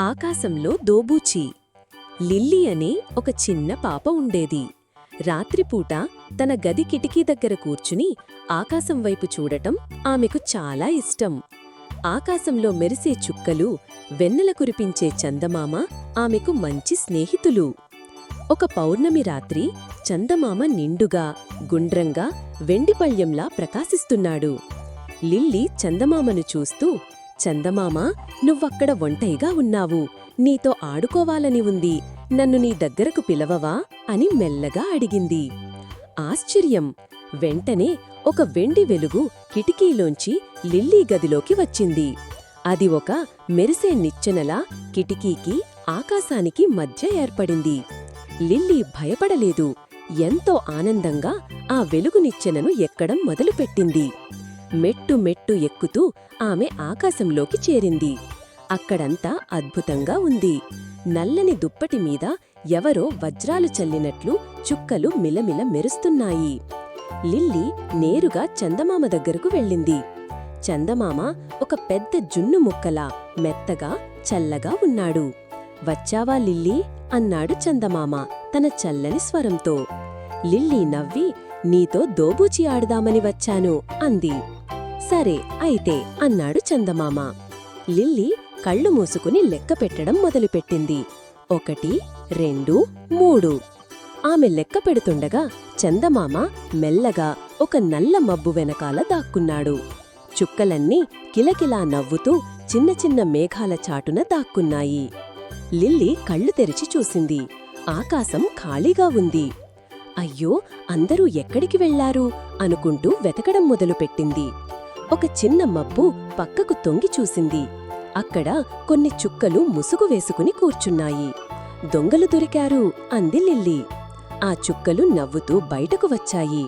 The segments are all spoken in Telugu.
ఆకాశంలో దోబూచి. లిల్లీ అనే ఒక చిన్న పాప ఉండేది. రాత్రిపూట తన గది కిటికీ దగ్గర కూర్చుని ఆకాశం వైపు చూడటం ఆమెకు చాలా ఇష్టం. ఆకాశంలో మెరిసే చుక్కలు వెన్నెల కురిపించే చందమామ ఆమెకు మంచి స్నేహితులు. ఒక పౌర్ణమి రాత్రి చందమామ నిండుగా గుండ్రంగా వెండిపళ్యంలా ప్రకాశిస్తున్నాడు. లిల్లీ చందమామను చూస్తూ చందమామ నువ్వక్కడ ఒంటరిగా ఉన్నావు. నీతో ఆడుకోవాలని ఉంది. నన్ను నీ దగ్గరకు పిలవవా? అని మెల్లగా అడిగింది. ఆశ్చర్యం. వెంటనే ఒక వెండి వెలుగు కిటికీలోంచి లిల్లీ గదిలోకి వచ్చింది. అది ఒక మెరిసే నిచ్చెనలా కిటికీకి ఆకాశానికి మధ్య ఏర్పడింది. లిల్లీ భయపడలేదు. ఎంతో ఆనందంగా ఆ వెలుగు నిచ్చెనను ఎక్కడం మొదలుపెట్టింది. మెట్టు మెట్టు ఎక్కుతూ ఆమె ఆకాశంలోకి చేరింది. అక్కడంతా అద్భుతంగా ఉంది. నల్లని దుప్పటి మీద ఎవరో వజ్రాలు చల్లినట్లు చుక్కలు మిలమిల మెరుస్తున్నాయి. లిల్లీ నేరుగా చందమామ దగ్గరకు వెళ్ళింది. చందమామ ఒక పెద్ద జున్ను ముక్కలా మెత్తగా చల్లగా ఉన్నాడు. వచ్చావా లిల్లీ? అన్నాడు చందమామ తన చల్లని స్వరంతో. లిల్లీ నవ్వి నీతో దోబూచి ఆడదామని వచ్చాను అంది. సరే అయితే అన్నాడు చందమామ. లిల్లీ కళ్ళు మూసుకుని లెక్క పెట్టడం మొదలుపెట్టింది. ఒకటి రెండు మూడు. ఆమె లెక్క పెడుతుండగా చందమామ మెల్లగా ఒక నల్ల మబ్బు వెనకాల దాక్కున్నాడు. చుక్కలన్నీ కిలకిలా నవ్వుతూ చిన్న చిన్న మేఘాల చాటున దాక్కున్నాయి. లిల్లీ కళ్ళు తెరిచి చూసింది. ఆకాశం ఖాళీగా ఉంది. అయ్యో అందరూ ఎక్కడికి వెళ్ళారు? అనుకుంటూ వెతకడం మొదలుపెట్టింది. ఒక చిన్న మబ్బు పక్కకు తొంగి చూసింది. అక్కడ కొన్ని చుక్కలు ముసుగు వేసుకుని కూర్చున్నాయి. దొంగలు దొరికారు అంది లిల్లీ. ఆ చుక్కలు నవ్వుతూ బయటకు వచ్చాయి.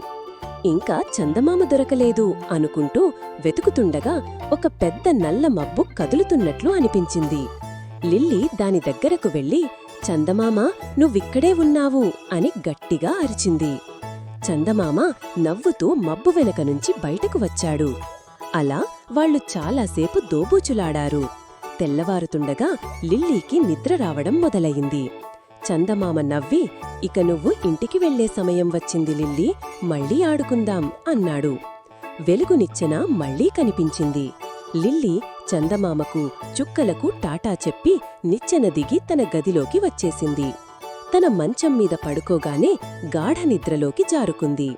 ఇంకా చందమామ దొరకలేదు అనుకుంటూ వెతుకుతుండగా ఒక పెద్ద నల్ల మబ్బు కదులుతున్నట్లు అనిపించింది. లిల్లీ దాని దగ్గరకు వెళ్ళి చందమామ నువ్విక్కడే ఉన్నావు అని గట్టిగా అరిచింది. చందమామ నవ్వుతూ మబ్బు వెనక నుంచి బయటకు వచ్చాడు. అలా వాళ్ళు చాలాసేపు దోబూచులాడారు. తెల్లవారుతుండగా లిల్లీకి నిద్ర రావడం మొదలయింది చందమామ నవ్వి ఇక నువ్వు ఇంటికి వెళ్ళే సమయం వచ్చింది లిల్లీ మళ్ళీ ఆడుకుందాం అన్నాడు. వెలుగునిచ్చెన మళ్ళీ కనిపించింది. లిల్లీ చందమామకు చుక్కలకు టాటా చెప్పి నిచ్చెన దిగి తన గదిలోకి వచ్చేసింది. తన మంచం మీద పడుకోగానే గాఢ నిద్రలోకి జారుకుంది.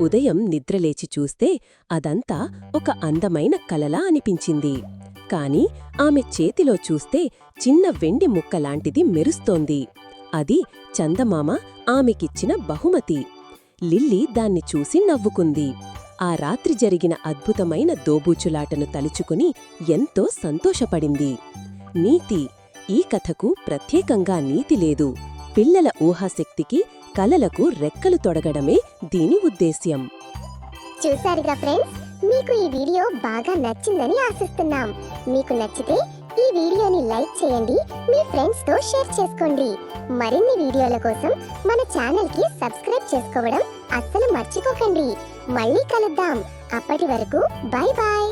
ఉదయం నిద్రలేచి చూస్తే అదంతా ఒక అందమైన కలలా అనిపించింది. కాని ఆమె చేతిలో చూస్తే చిన్న వెండి ముక్కలాంటిది మెరుస్తోంది. అది చందమామ ఆమెకిచ్చిన బహుమతి. లిల్లీ దాన్ని చూసి నవ్వుకుంది. ఆ రాత్రి జరిగిన అద్భుతమైన దోబూచులాటను తలుచుకుని ఎంతో సంతోషపడింది. నీతి ఈ కథకు ప్రత్యేకంగా నీతి లేదు. పిల్లల ఊహాశక్తికి కలలకు రెక్కలు తొడగడమే దీని ఉద్దేశ్యం. చూసారుగా ఫ్రెండ్స్? మీకు ఈ వీడియో బాగా నచ్చిందని ఆశిస్తున్నాం. మీకు నచ్చితే ఈ వీడియోని లైక్ చేయండి మీ ఫ్రెండ్స్తో షేర్ చేసుకోండి. మరిన్ని వీడియోల కోసం మన ఛానల్కి సబ్స్క్రైబ్ చేసుకోవడం అస్సలు మర్చిపోకండి. మళ్ళీ కలుద్దాం. అప్పటి వరకు బై బాయ్